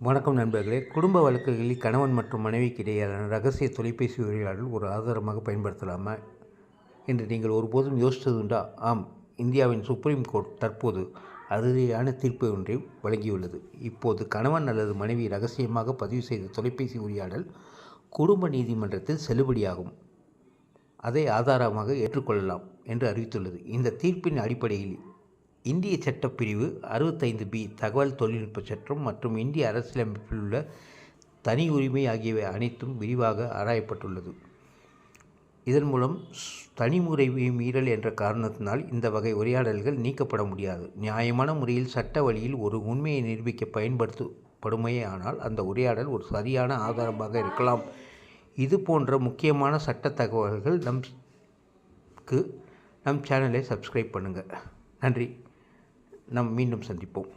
வணக்கம் நண்பர்களே. குடும்ப வழக்குகளில் கணவன் மற்றும் மனைவிக்கு இடையேயான ரகசிய தொலைபேசி உரையாடல் ஒரு ஆதாரமாக பயன்படுத்தலாமா என்று நீங்கள் ஒருபோதும் யோசித்ததுண்டா ஆம். இந்தியாவின் சுப்ரீம் கோர்ட் தற்போது அதிரடியான தீர்ப்பு ஒன்றை வழங்கியுள்ளது. இப்போது கணவன் அல்லது மனைவி ரகசியமாக பதிவு செய்த தொலைபேசி உரையாடல் குடும்ப நீதிமன்றத்தில் செல்லுபடியாகும். அதை ஆதாரமாக ஏற்றுக்கொள்ளலாம் என்று அறிவித்துள்ளது. இந்த தீர்ப்பின் அடிப்படையில் இந்திய சட்டப்பிரிவு அறுபத்தைந்து பி தகவல் தொழில்நுட்ப சட்டம் மற்றும் இந்திய அரசியலமைப்பில் உள்ள தனி உரிமை ஆகியவை அனைத்தும் விரிவாக ஆராயப்பட்டுள்ளது. இதன் மூலம் ஸ்- மீறல் என்ற காரணத்தினால் இந்த வகை உரையாடல்கள் நீக்கப்பட முடியாது. நியாயமான முறையில் சட்ட வழியில் ஒரு உண்மையை நிரூபிக்க பயன்படுத்தப்படுமையே ஆனால் அந்த உரையாடல் ஒரு சரியான ஆதாரமாக இருக்கலாம். இது போன்ற முக்கியமான சட்ட தகவல்கள் நம்க்கு நம் சேனலை சப்ஸ்கிரைப் பண்ணுங்கள் நன்றி. நாம் மீண்டும் சந்திப்போம்